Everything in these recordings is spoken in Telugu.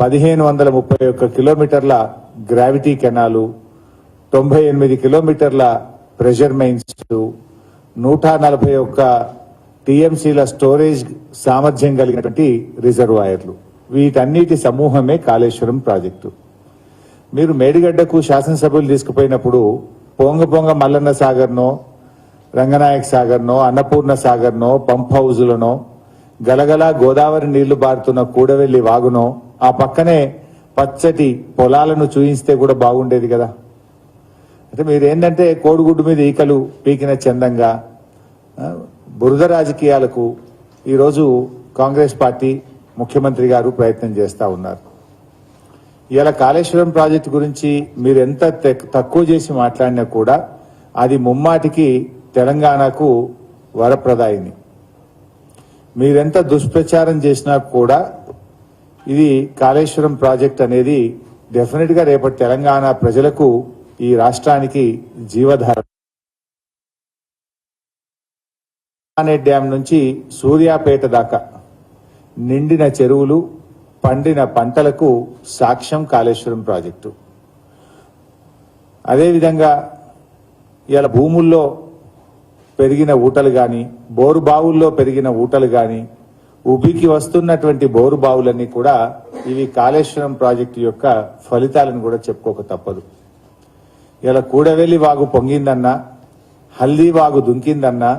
పదిహేను వందల ముప్పై ఒక్క కిలోమీటర్ల గ్రావిటీ కెనాలు తొంభై ఎనిమిది కిలోమీటర్ల ప్రెషర్ మైన్స్ నూట నలభై ఒక్క టీఎంసీల స్టోరేజ్ సామర్థ్యం కలిగినటువంటి రిజర్వాయర్లు. వీటన్నిటి సమూహమే కాళేశ్వరం ప్రాజెక్టు. మీరు మేడిగడ్డకు శాసనసభ్యులు తీసుకుపోయినప్పుడు పొంగ పొంగ మల్లన్న సాగర్నో రంగనాయక్ సాగర్నో అన్నపూర్ణ సాగర్నో పంప్ హౌజులనో గలగల గోదావరి నీళ్ళు బారుతున్న కూడవెల్లి వాగునో ఆ పక్కనే పచ్చటి పొలాలను చూయిస్తే కూడా బాగుండేది కదా. అంటే మీరు ఏంటంటే కోడిగుడ్డు మీద ఈకలు పీకిన చందంగా బురద రాజకీయాలకు ఈరోజు కాంగ్రెస్ పార్టీ ముఖ్యమంత్రి గారు ప్రయత్నం చేస్తా ఉన్నారు. ఇలా కాళేశ్వరం ప్రాజెక్టు గురించి మీరు ఎంత తక్కువ చేసి మాట్లాడినా కూడా అది ముమ్మాటికి తెలంగాణకు వరప్రదాయిని. మీరెంత దుష్ప్రచారం చేసినా కూడా ఇది కాళేశ్వరం ప్రాజెక్ట్ అనేది డెఫినెట్గా రేపటి తెలంగాణ ప్రజలకు ఈ రాష్ట్రానికి జీవధార. అనే డ్యాం నుంచి సూర్యాపేట దాకా నిండిన చెరువులు పండిన పంటలకు సాక్ష్యం కాళేశ్వరం ప్రాజెక్టు. అదేవిధంగా ఇలా భూముల్లో పెరిగిన ఊటలు గాని బోరు బావుల్లో పెరిగిన ఊటలు కానీ ఉబికి వస్తున్నటువంటి బోరు బావులన్నీ కూడా ఇవి కాళేశ్వరం ప్రాజెక్టు యొక్క ఫలితాలను కూడా చెప్పుకోక తప్పదు. ఇలా కూడవెల్లి వాగు పొంగిందన్నా హల్దీ వాగు దుంకిందన్నా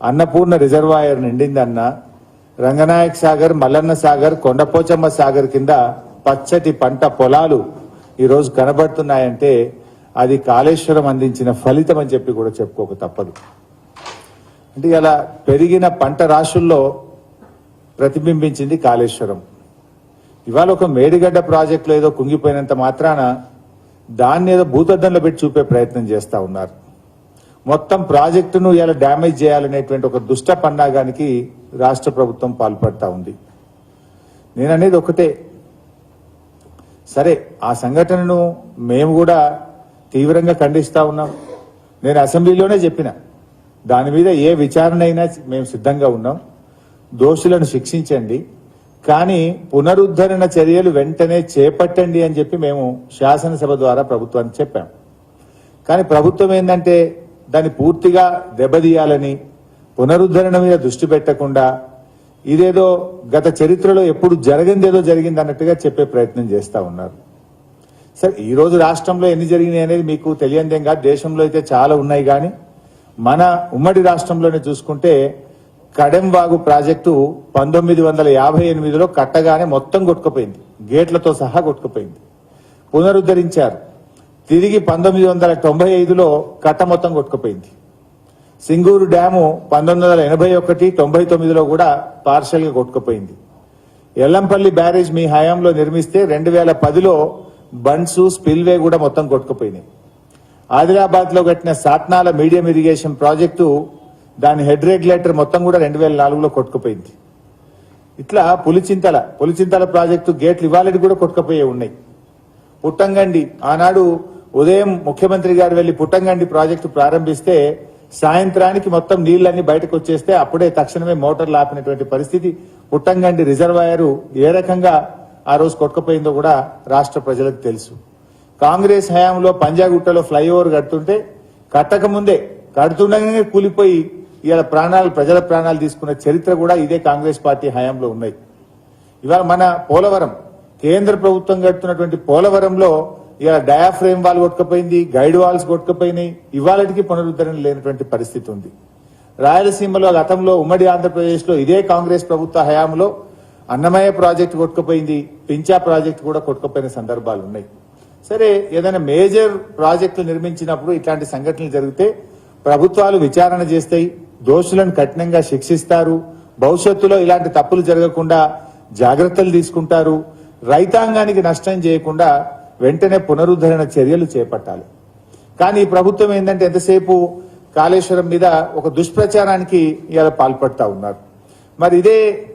అన్నపూర్ణ రిజర్వాయర్ నిండిందన్నా రంగనాయక్ సాగర్ మల్లన్న సాగర్ కొండపోచమ్మ సాగర్ కింద పచ్చటి పంట పొలాలు ఈరోజు కనబడుతున్నాయంటే అది కాళేశ్వరం అందించిన ఫలితం అని చెప్పి కూడా చెప్పుకోక తప్పదు. అంటే ఇలా పెరిగిన పంట రాశుల్లో ప్రతిబింబించింది కాళేశ్వరం. ఇవాళ ఒక మేడిగడ్డ ప్రాజెక్టులో ఏదో కుంగిపోయినంత మాత్రాన దాన్ని ఏదో భూతద్దంలో పెట్టి చూపే ప్రయత్నం చేస్తా ఉన్నారు. మొత్తం ప్రాజెక్టును ఇలా డ్యామేజ్ చేయాలనేటువంటి ఒక దుష్ట పండాగానికి రాష్ట్ర ప్రభుత్వం పాల్పడతా ఉంది. నేను అనేది ఒకటే. సరే ఆ సంఘటనను మేము కూడా తీవ్రంగా ఖండిస్తా ఉన్నాం. నేను అసెంబ్లీలోనే చెప్పిన. దాని మీద ఏ విచారణ అయినా మేము సిద్ధంగా ఉన్నాం. దోషులను శిక్షించండి. కానీ పునరుద్ధరణ చర్యలు వెంటనే చేపట్టండి అని చెప్పి మేము శాసనసభ ద్వారా ప్రభుత్వానికి చెప్పాం. కానీ ప్రభుత్వం ఏంటంటే దాన్ని పూర్తిగా దెబ్బతీయాలని పునరుద్ధరణ మీద దృష్టి పెట్టకుండా ఇదేదో గత చరిత్రలో ఎప్పుడు జరగందేదో జరిగింది అన్నట్టుగా చెప్పే ప్రయత్నం చేస్తా ఉన్నారు. సరే ఈరోజు రాష్ట్రంలో ఎన్ని జరిగినాయి అనేది మీకు తెలియందేం కాదు. దేశంలో అయితే చాలా ఉన్నాయి కానీ మన ఉమ్మడి రాష్ట్రంలోనే చూసుకుంటే కడెంవాగు ప్రాజెక్టు పంతొమ్మిది వందల యాభై ఎనిమిదిలో కట్టగానే మొత్తం కొట్టుకుపోయింది. గేట్లతో సహా కొట్టుకుపోయింది. పునరుద్ధరించారు. తిరిగి పంతొమ్మిది వందల తొంభై ఐదులో కట్ట మొత్తం కొట్టుకుపోయింది. సింగూరు డ్యాము పంతొమ్మిది వందల ఎనభై ఒకటి తొంభై తొమ్మిదిలో కూడా పార్షల్గా కొట్టుకుపోయింది. ఎల్లంపల్లి బ్యారేజ్ మీ హయాంలో నిర్మిస్తే రెండు వేల పదిలో బండ్స్ స్పిల్వే కూడా మొత్తం కొట్టుకుపోయినాయి. ఆదిలాబాద్లో కట్టిన సాట్నాల మీడియం ఇరిగేషన్ ప్రాజెక్టు దాని హెడ్ రెగ్యులేటర్ మొత్తం కూడా రెండు వేల నాలుగులో కొట్టుకుపోయింది. ఇట్లా పులిచింతల పులిచింతల ప్రాజెక్టు గేట్లు ఇవాళకి కూడా కొట్టుకుపోయే ఉన్నాయి. పుట్టంగండి ఆనాడు ఉదయం ముఖ్యమంత్రి గారు వెళ్ళి పుట్టంగండి ప్రాజెక్టు ప్రారంభిస్తే సాయంత్రానికి మొత్తం నీళ్ళన్నీ బయటకు వచ్చేస్తే అప్పుడే తక్షణమే మోటార్లు ఆపినటువంటి పరిస్థితి. పుట్టంగండి రిజర్వాయర్ ఏ రకంగా ఆ రోజు కొట్టుకుపోయిందో కూడా రాష్ట్ర ప్రజలకు తెలుసు. కాంగ్రెస్ హయాంలో పంజాగుట్టలో ఫ్లైఓవర్ కడుతుంటే కట్టకముందే కడుతుండగానే కూలిపోయి ఇవాళ ప్రాణాలు ప్రజల ప్రాణాలు తీసుకున్న చరిత్ర కూడా ఇదే కాంగ్రెస్ పార్టీ హయాంలో ఉన్నాయి. ఇవాళ మన పోలవరం కేంద్ర ప్రభుత్వం కడుతున్నటువంటి పోలవరంలో ఇవాళ డయాఫ్రేమ్ వాల్ కొట్టుకుపోయింది గైడ్ వాల్స్ కొట్టుకుపోయినాయి. ఇవాళకి పునరుద్ధరణ లేనటువంటి పరిస్థితి ఉంది. రాయలసీమలో గతంలో ఉమ్మడి ఆంధ్రప్రదేశ్లో ఇదే కాంగ్రెస్ ప్రభుత్వ హయాంలో అన్నమయ్య ప్రాజెక్టు కొట్టుకుపోయింది పించా ప్రాజెక్టు కూడా కొట్టుకుపోయిన సందర్భాలు ఉన్నాయి. సరే ఏదైనా మేజర్ ప్రాజెక్టులు నిర్మించినప్పుడు ఇట్లాంటి సంఘటనలు జరిగితే ప్రభుత్వాలు విచారణ చేస్తాయి దోషులను కఠినంగా శిక్షిస్తారు. భవిష్యత్తులో ఇలాంటి తప్పులు జరగకుండా జాగ్రత్తలు తీసుకుంటారు. రైతాంగానికి నష్టం చేయకుండా వెంటనే పునరుద్ధరణ చర్యలు చేపట్టాలి. కానీ ఈ ప్రభుత్వం ఏంటంటే ఎంతసేపు కాళేశ్వరం మీద ఒక దుష్ప్రచారానికి ఇవాళ పాల్పడతా ఉన్నారు. మరి ఇదే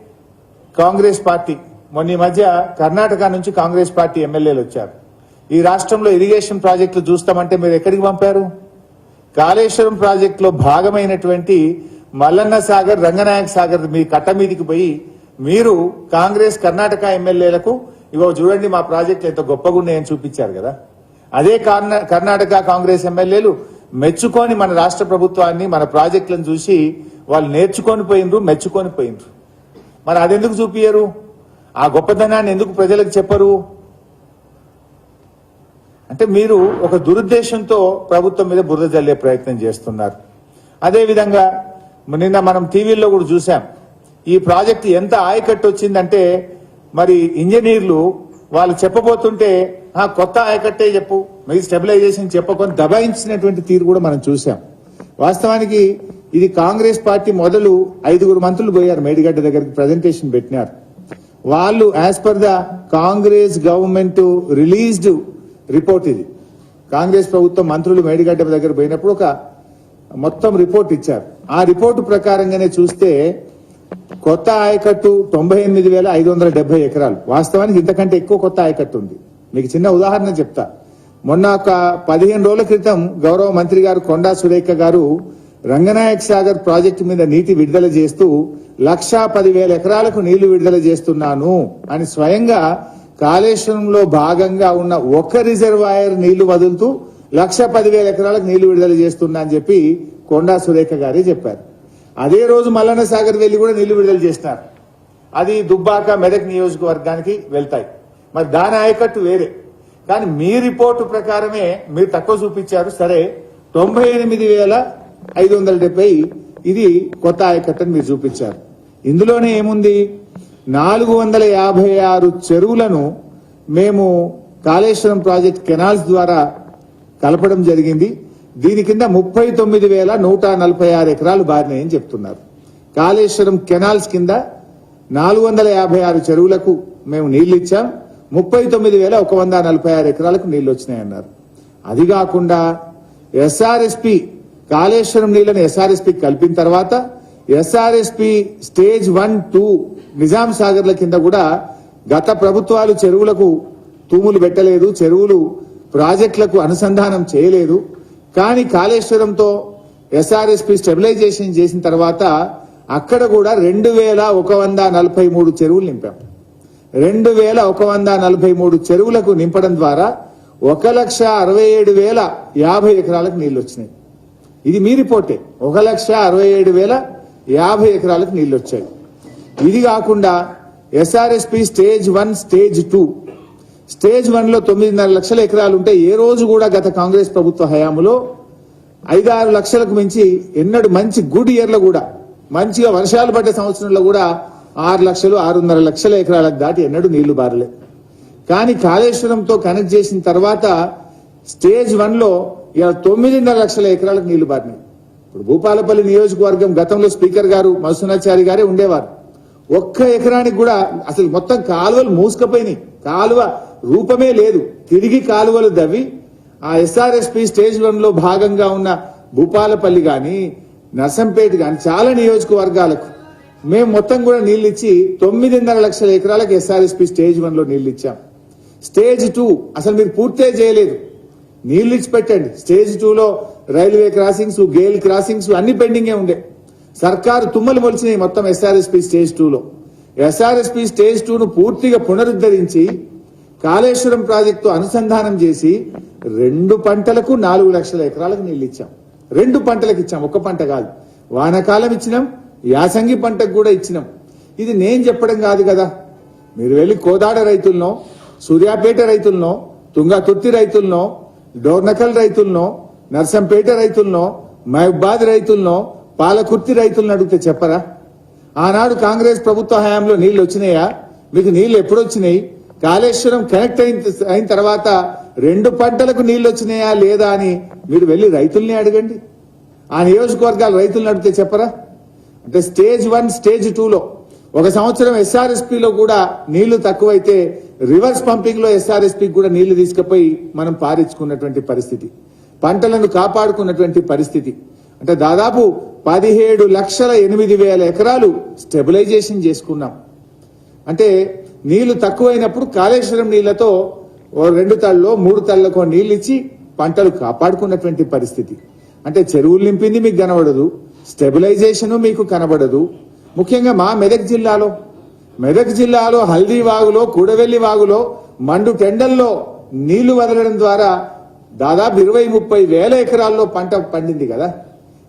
కాంగ్రెస్ పార్టీ. మొన్న ఈ మధ్య కర్ణాటక నుంచి కాంగ్రెస్ పార్టీ ఎమ్మెల్యేలు వచ్చారు. ఈ రాష్ట్రంలో ఇరిగేషన్ ప్రాజెక్టులు చూస్తామంటే మీరు ఎక్కడికి పంపారు? కాళేశ్వరం ప్రాజెక్టులో భాగమైనటువంటి మల్లన్న సాగర్ రంగనాయక సాగర్ మీ కట్ట మీదికి పోయి మీరు కాంగ్రెస్ కర్ణాటక ఎమ్మెల్యేలకు ఇవో చూడండి మా ప్రాజెక్టులు ఎంత గొప్పగా ఉన్నాయని చూపించారు కదా. అదే కర్ణాటక కాంగ్రెస్ ఎమ్మెల్యేలు మెచ్చుకొని మన రాష్ట్ర ప్రభుత్వాన్ని మన ప్రాజెక్టులను చూసి వాళ్ళు నేర్చుకొని పోయినరు మెచ్చుకొని పోయినరు మరి అదెందుకు చూపించరు ఆ గొప్పతనాన్ని ఎందుకు ప్రజలకు చెప్పరు? అంటే మీరు ఒక దురుద్దేశంతో ప్రభుత్వం మీద బురద జల్లే ప్రయత్నం చేస్తున్నారు. అదేవిధంగా నిన్న మనం టీవీల్లో కూడా చూసాం ఈ ప్రాజెక్ట్ ఎంత ఆయకట్టు వచ్చిందంటే మరి ఇంజనీర్లు వాళ్ళు చెప్పబోతుంటే "ఆ, కొత్త ఆయకట్టే చెప్పు. మరి స్టెబిలైజేషన్ చెప్పకొని దబాయించినటువంటి తీరు కూడా మనం చూసాం వాస్తవానికి ఇది కాంగ్రెస్ పార్టీ మొదలు ఐదుగురు మంత్రులు పోయారు మేడిగడ్డ దగ్గరికి ప్రజెంటేషన్ పెట్టినారు. వాళ్ళు as per the Congress government released report ఇది. కాంగ్రెస్ ప్రభుత్వం మంత్రులు మేడిగడ్డ దగ్గర పోయినప్పుడు ఒక మొత్తం రిపోర్ట్ ఇచ్చారు. ఆ రిపోర్టు ప్రకారంగానే చూస్తే కొత్త ఆయకట్టు తొంభై ఎనిమిది వేల ఐదు వందల డెబ్బై ఎకరాలు. వాస్తవానికి ఇంతకంటే ఎక్కువ కొత్త ఆయకట్టు ఉంది. మీకు చిన్న ఉదాహరణ చెప్తా. మొన్న ఒక పదిహేను రోజుల క్రితం గౌరవ మంత్రి గారు కొండా సురేఖ గారు రంగనాయక్ సాగర్ ప్రాజెక్టు మీద నీటి విడుదల చేస్తూ లక్షా పదివేల ఎకరాలకు నీళ్ళు విడుదల చేస్తున్నాను అని స్వయంగా కాళేశ్వరంలో భాగంగా ఉన్న ఒక రిజర్వాయర్ నీళ్ళు వదులుతూ లక్ష పదివేల ఎకరాలకు నీళ్ళు విడుదల చేస్తున్నా అని చెప్పి కొండా సురేఖ గారే చెప్పారు. అదే రోజు మల్లన్న సాగర్ వెళ్ళి కూడా నీళ్ళు విడుదల చేసినారు. అది దుబ్బాక మెదక్ నియోజకవర్గానికి వెళ్తాయి. మరి దాని ఆయకట్టు వేరే. కానీ మీ రిపోర్టు ప్రకారమే మీరు తక్కువ చూపించారు. సరే తొంభై ఎనిమిది వేల ఐదు వందల డెబ్బై ఇది కొత్త ఆయకట్టు మీరు చూపించారు. ఇందులోనే ఏముంది? నాలుగు వందల యాభై ఆరు చెరువులను మేము కాళేశ్వరం ప్రాజెక్ట్ కెనాల్స్ ద్వారా కలపడం జరిగింది. దీని కింద ముప్పై తొమ్మిది వేల నూట నలభై ఆరు ఎకరాలు బారినాయని చెప్తున్నారు. కాళేశ్వరం కెనాల్స్ కింద నాలుగు వందల యాభై ఆరు చెరువులకు మేము నీళ్ళు ఇచ్చాం ముప్పై తొమ్మిది వేల ఒక వంద నలభై ఆరు ఎకరాలకు నీళ్ళు వచ్చినాయన్నారు అది కాకుండా ఎస్ఆర్ఎస్పి కాళేశ్వరం నీళ్ళను ఎస్ఆర్ఎస్పి కలిపిన తర్వాత SRSP stage one two Nizam Sagarla కింద కూడా గత ప్రభుత్వాలు చెరువులకు తూములు పెట్టలేదు చెరువులు ప్రాజెక్టులకు అనుసంధానం చేయలేదు. కానీ కాళేశ్వరంతో ఎస్ఆర్ఎస్పి స్టెబిలైజేషన్ చేసిన తర్వాత అక్కడ కూడా రెండు వేల ఒక వంద నలభై మూడు చెరువులు నింపాం. రెండు వేల ఒక వంద నలభై మూడు చెరువులకు నింపడం ద్వారా ఒక లక్ష అరవై ఏడు వేల యాభై ఎకరాలకు నీళ్ళు వచ్చినాయి. ఇది మీ రిపోర్టే. ఒక లక్ష అరవై ఏడు వేల యాభై ఎకరాలకు నీళ్ళు వచ్చాయి ఇది కాకుండా SRSP stage one stage two. Stage వన్లో తొమ్మిదిన్నర లక్షల ఎకరాలు ఉంటే ఏ రోజు కూడా గత కాంగ్రెస్ ప్రభుత్వ హయాంలో ఐదారు లక్షలకు మించి ఎన్నడు మంచి గుడ్ ఇయర్లో కూడా మంచిగా వర్షాలు పడ్డ సంవత్సరంలో కూడా ఆరు లక్షలు ఆరున్నర లక్షల ఎకరాలకు దాటి ఎన్నడూ నీళ్ళు బారలే. కానీ కాళేశ్వరంతో కనెక్ట్ చేసిన తర్వాత స్టేజ్ వన్లో ఇలా తొమ్మిదిన్నర లక్షల ఎకరాలకు నీళ్ళు బారినాయి. ఇప్పుడు భూపాలపల్లి నియోజకవర్గం గతంలో స్పీకర్ గారు మధుసూనాచారి గారే ఉండేవారు. ఒక్క ఎకరానికి కూడా అసలు మొత్తం కాలువలు మూసుకపోయినాయి. కాలువ రూపమే లేదు. తిరిగి కాలువలు దవ్వి ఆ ఎస్ఆర్ఎస్పి స్టేజ్ వన్లో భాగంగా ఉన్న భూపాలపల్లి గాని నర్సంపేట గాని చాలా నియోజకవర్గాలకు మేము మొత్తం కూడా నీళ్ళు ఇచ్చి తొమ్మిదిన్నర లక్షల ఎకరాలకు ఎస్ఆర్ఎస్పి స్టేజ్ వన్లో నీళ్ళు ఇచ్చాం స్టేజ్ టూ అసలు మీరు పూర్తే చేయలేదు. నీళ్ళు ఇచ్చి పెట్టండి స్టేజ్ టూలో రైల్వే క్రాసింగ్స్ గేల్ క్రాసింగ్స్ అన్ని పెండింగే ఉండే. సర్కారు తుమ్మలు మొలిచినాయి మొత్తం ఎస్ఆర్ఎస్పి స్టేజ్ టూలో. ఎస్ఆర్ఎస్పి స్టేజ్ టూను పూర్తిగా పునరుద్ధరించి కాళేశ్వరం ప్రాజెక్టు అనుసంధానం చేసి రెండు పంటలకు నాలుగు లక్షల ఎకరాలకు నీళ్ళు ఇచ్చాం. రెండు పంటలకు ఇచ్చాం. ఒక్క పంట కాదు. వానకాలం ఇచ్చినాం. యాసంగి పంటకు కూడా ఇచ్చినాం. ఇది నేను చెప్పడం కాదు కదా. మీరు వెళ్ళి కోదాడ రైతులను సూర్యాపేట రైతులను తుంగతుర్తి రైతులను డోర్నకల్ రైతులను నర్సంపేట రైతులను మహబాద్ రైతులను పాలకుర్తి రైతులను అడిగితే చెప్పరా? ఆనాడు కాంగ్రెస్ ప్రభుత్వ హయాంలో నీళ్ళు వచ్చినాయా? మీకు నీళ్ళు ఎప్పుడు వచ్చినాయి? కాళేశ్వరం కనెక్ట్ అయిన అయిన తర్వాత రెండు పంటలకు నీళ్ళు వచ్చినాయా లేదా అని మీరు వెళ్ళి రైతుల్ని అడగండి. ఆ నియోజకవర్గాల రైతులను అడిగితే చెప్పరా? అంటే స్టేజ్ వన్ స్టేజ్ టూలో ఒక సంవత్సరం ఎస్ఆర్ఎస్పిలో కూడా నీళ్ళు తక్కువైతే రివర్స్ పంపింగ్లో ఎస్ఆర్ఎస్పీ కూడా నీళ్ళు తీసుకుపోయి మనం పారించుకున్నటువంటి పరిస్థితి. పంటలను కాపాడుకున్నటువంటి పరిస్థితి. అంటే దాదాపు పదిహేడు లక్షల ఎనిమిది వేల ఎకరాలు స్టెబిలైజేషన్ చేసుకున్నాం. అంటే నీళ్ళు తక్కువైనప్పుడు కాళేశ్వరం నీళ్ళతో ఓ రెండు తళ్ళలో మూడు తళ్ళకో నీళ్ళు ఇచ్చి పంటలు కాపాడుకున్నటువంటి పరిస్థితి. అంటే చెరువులు నింపింది మీకు కనబడదు స్టెబిలైజేషను మీకు కనబడదు ముఖ్యంగా మా మెదక్ జిల్లాలో. మెదక్ జిల్లాలో హల్దీ వాగులో కూడవెల్లి వాగులో మండు టెండల్లో నీళ్ళు వదలడం ద్వారా దాదాపు ఇరవై ముప్పై వేల ఎకరాల్లో పంట పండింది కదా.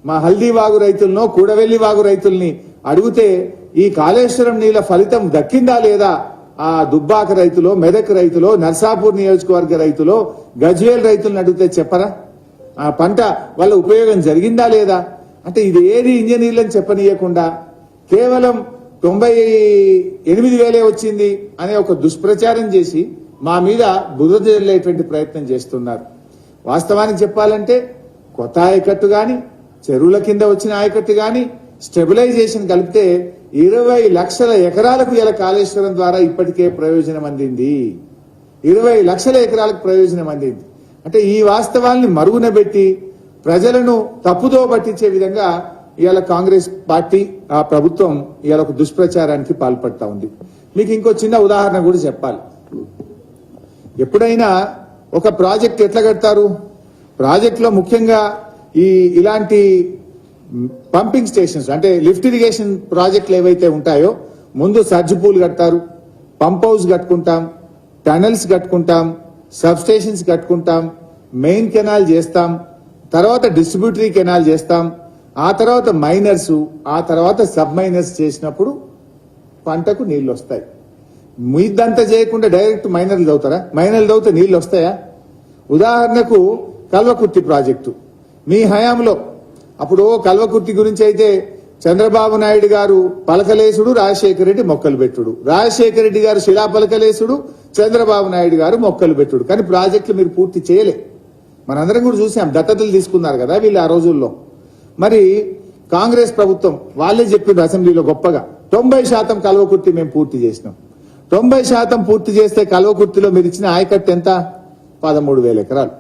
మా హల్దీ వాగు రైతులను కూడవెల్లి వాగు రైతుల్ని అడిగితే ఈ కాళేశ్వరం నీళ్ళ ఫలితం దక్కిందా లేదా? ఆ దుబ్బాక రైతులో మెదక్ రైతులో నర్సాపూర్ నియోజకవర్గ రైతులో గజ్వేల్ రైతులను అడిగితే చెప్పరా? ఆ పంట వల్ల ఉపయోగం జరిగిందా లేదా? అంటే ఇది ఏది ఇంజనీర్లను చెప్పనీయకుండా కేవలం తొంభై ఎనిమిది వేలే వచ్చింది అనే ఒక దుష్ప్రచారం చేసి మా మీద బురద జల్లేటువంటి ప్రయత్నం చేస్తున్నారు. వాస్తవానికి చెప్పాలంటే కొత్త ఆయకట్టు గాని చెరువుల కింద వచ్చిన ఆయకట్టు గాని స్టెబిలైజేషన్ కలిపితే ఇరవై లక్షల ఎకరాలకు ఇలా కాళేశ్వరం ద్వారా ఇప్పటికే ప్రయోజనం అందింది. ఇరవై లక్షల ఎకరాలకు ప్రయోజనం అందింది. అంటే ఈ వాస్తవాల్ని మరుగున పెట్టి ప్రజలను తప్పుదో పట్టించే విధంగా ఇవాళ కాంగ్రెస్ పార్టీ ఆ ప్రభుత్వం ఇవాళ ఒక దుష్ప్రచారానికి పాల్పడతా ఉంది. మీకు ఇంకో చిన్న ఉదాహరణ కూడా చెప్పాలి. ఎప్పుడైనా ఒక ప్రాజెక్ట్ ఎట్లా కడతారు? ప్రాజెక్ట్లో ముఖ్యంగా ఈ ఇలాంటి పంపింగ్ స్టేషన్స్ అంటే లిఫ్ట్ ఇరిగేషన్ ప్రాజెక్టులు ఏవైతే ఉంటాయో ముందు సర్జ్ పూల్ కడతారు పంప్ హౌస్ కట్టుకుంటాం టనల్స్ కట్టుకుంటాం సబ్ స్టేషన్స్ కట్టుకుంటాం మెయిన్ కెనాల్ చేస్తాం తర్వాత డిస్ట్రిబ్యూటరీ కెనాల్ చేస్తాం ఆ తర్వాత మైనర్స్ ఆ తర్వాత సబ్ మైనర్స్ చేసినప్పుడు పంటకు నీళ్ళు వస్తాయి. మీదంతా చేయకుండా డైరెక్ట్ మైనర్లు చదువుతారా మైనర్లు చదివితే నీళ్ళు వస్తాయా? ఉదాహరణకు కల్వకుర్తి ప్రాజెక్టు. మీ హయాంలో అప్పుడు కల్వకుర్తి గురించి అయితే చంద్రబాబు నాయుడు గారు పలకలేసుడు రాజశేఖర రెడ్డి మొక్కలు పెట్టుడు. రాజశేఖర రెడ్డి గారు శిలా పలకలేసుడు చంద్రబాబు నాయుడు గారు మొక్కలు పెట్టుడు. కానీ ప్రాజెక్టులు మీరు పూర్తి చేయలే. మనందరం కూడా చూసాం దత్తతలు తీసుకున్నారు కదా వీళ్ళు ఆ రోజుల్లో. మరి కాంగ్రెస్ ప్రభుత్వం వాళ్ళే చెప్పిండ్రు అసెంబ్లీలో గొప్పగా. తొంభై శాతం కల్వకుర్తి మేము పూర్తి చేసినాం. తొంభై శాతం పూర్తి చేస్తే కల్వకుర్తిలో మీరు ఇచ్చిన ఆయకట్టు ఎంత? పదమూడు వేల ఎకరాలు.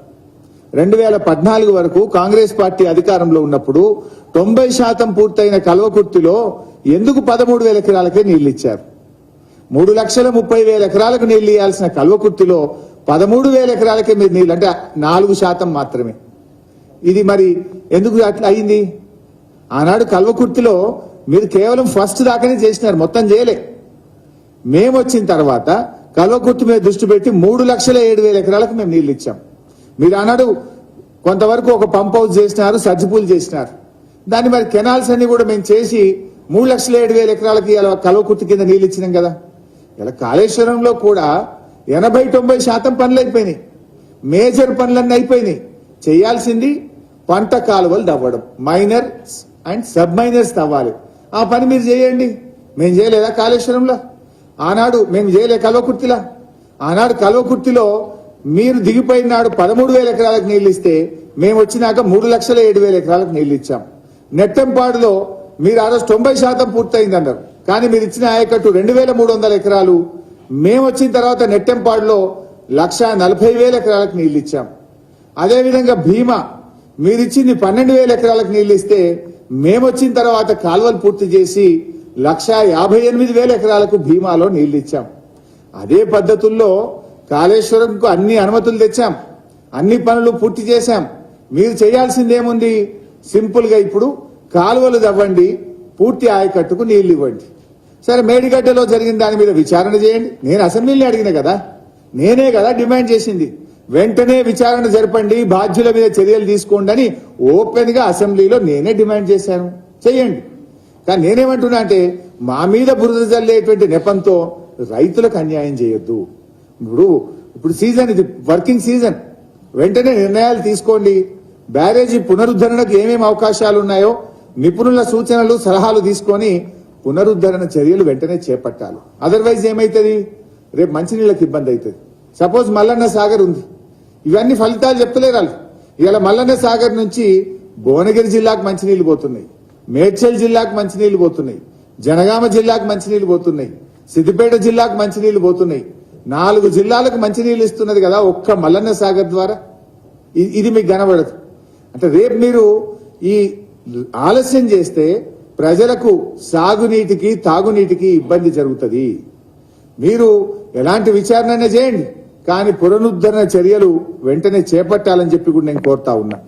రెండు వేల పద్నాలుగు వరకు కాంగ్రెస్ పార్టీ అధికారంలో ఉన్నప్పుడు తొంభై శాతం పూర్తయిన కల్వకుర్తిలో ఎందుకు పదమూడు వేల ఎకరాలకే నీళ్ళు ఇచ్చారు? మూడు లక్షల ముప్పై వేల ఎకరాలకు నీళ్ళు ఇవ్వాల్సిన కల్వకుర్తిలో పదమూడు వేల ఎకరాలకే మీరు నీళ్ళు అంటే నాలుగు శాతం మాత్రమే. ఇది మరి ఎందుకు అట్లా అయింది? ఆనాడు కల్వకుర్తిలో మీరు కేవలం ఫస్ట్ దాకానే చేసినారు మొత్తం చేయలే. మేము వచ్చిన తర్వాత కల్వకుర్తి మీద దృష్టి పెట్టి మూడు లక్షల ఏడు వేల ఎకరాలకు మేము నీళ్ళు ఇచ్చాం. మీరు ఆనాడు కొంతవరకు ఒక పంప్ హౌస్ చేసినారు సజ్జిపూలు చేసినారు. దాన్ని మరి కెనాల్స్ అన్ని కూడా మేము చేసి మూడు లక్షల ఏడు వేల ఎకరాలకి ఇలా కల్వకుర్తి కింద నీళ్ళు ఇచ్చినాం కదా. ఇలా కాళేశ్వరంలో కూడా ఎనభై తొంభై శాతం పనులు అయిపోయినాయి. మేజర్ పనులన్నీ అయిపోయినాయి. చేయాల్సింది పంట కాలువలు తవ్వడం మైనర్ అండ్ సబ్ మైనర్స్ తవ్వాలి ఆ పని మీరు చేయండి. మేము చేయలేదా కాళేశ్వరంలో? ఆనాడు మేము చేయలే కల్వకుర్తిలా. ఆనాడు కల్వకుర్తిలో మీరు దిగిపోయిన నాడు పదమూడు వేల ఎకరాలకు నీళ్ళు ఇస్తే మేము వచ్చినాక మూడు లక్షల ఏడు వేల ఎకరాలకు నీళ్ళు ఇచ్చాం నెట్టంపాడులో మీరు ఆ రోజు తొంభై శాతం పూర్తయింది అన్నారు కానీ మీరు ఇచ్చిన ఆయకట్టు రెండు వేల మూడు వందల ఎకరాలు. మేము వచ్చిన తర్వాత నెట్టంపాడులో లక్ష నలభై వేల ఎకరాలకు నీళ్ళు ఇచ్చాం అదేవిధంగా భీమా మీరిచ్చింది పన్నెండు వేల ఎకరాలకు నీళ్ళు ఇస్తే మేము వచ్చిన తర్వాత కాలువలు పూర్తి చేసి లక్ష యాభై ఎనిమిది వేల ఎకరాలకు భీమాలో నీళ్ళు ఇచ్చాం. అదే పద్ధతుల్లో కాళేశ్వరంకు అన్ని అనుమతులు తెచ్చాం. అన్ని పనులు పూర్తి చేశాం. మీరు చేయాల్సింది ఏముంది సింపుల్గా ఇప్పుడు కాలువలు తవ్వండి పూర్తి ఆయకట్టుకు నీళ్ళు ఇవ్వండి. సరే మేడిగడ్డలో జరిగిన దాని మీద విచారణ చేయండి. నేను అసెంబ్లీని అడిగిన కదా? నేనే కదా డిమాండ్ చేసింది. వెంటనే విచారణ జరపండి బాధ్యుల మీద చర్యలు తీసుకోండి అని ఓపెన్గా అసెంబ్లీలో నేనే డిమాండ్ చేశాను. చేయండి. కానీ నేనేమంటున్నా అంటే మా మీద బురద జల్లేటువంటి నెపంతో రైతులకు అన్యాయం చేయొద్దు. ఇప్పుడు ఇప్పుడు సీజన్ ఇది వర్కింగ్ సీజన్ వెంటనే నిర్ణయాలు తీసుకోండి. బ్యారేజీ పునరుద్ధరణకు ఏమేమి అవకాశాలు ఉన్నాయో నిపుణుల సూచనలు సలహాలు తీసుకొని పునరుద్ధరణ చర్యలు వెంటనే చేపట్టాలి. అదర్వైజ్ ఏమైతుంది? రేపు మంచినీళ్ళకి ఇబ్బంది అవుతుంది. సపోజ్ మల్లన్న సాగర్ ఉంది. ఇవన్నీ ఫలితాలు చెప్తలేరు వాళ్ళు. ఇవాళ మల్లన్న సాగర్ నుంచి భువనగిరి జిల్లాకు మంచినీళ్ళు పోతున్నాయి. మేడ్చల్ జిల్లాకు మంచినీళ్ళు పోతున్నాయి. జనగామ జిల్లాకు మంచినీళ్ళు పోతున్నాయి. సిద్దిపేట జిల్లాకు మంచినీళ్ళు పోతున్నాయి. నాలుగు జిల్లాలకు మంచినీళ్ళు ఇస్తున్నది కదా ఒక్క మల్లన్న సాగర్ ద్వారా? ఇది మీకు కనబడదు. అంటే రేపు మీరు ఈ ఆలస్యం చేస్తే ప్రజలకు సాగునీటికి తాగునీటికి ఇబ్బంది జరుగుతుంది. మీరు ఎలాంటి విచారణ చేయండి. కానీ పునరుద్ధరణ చర్యలు వెంటనే చేపట్టాలని చెప్పి కూడా నేను కోరుతా ఉన్నా.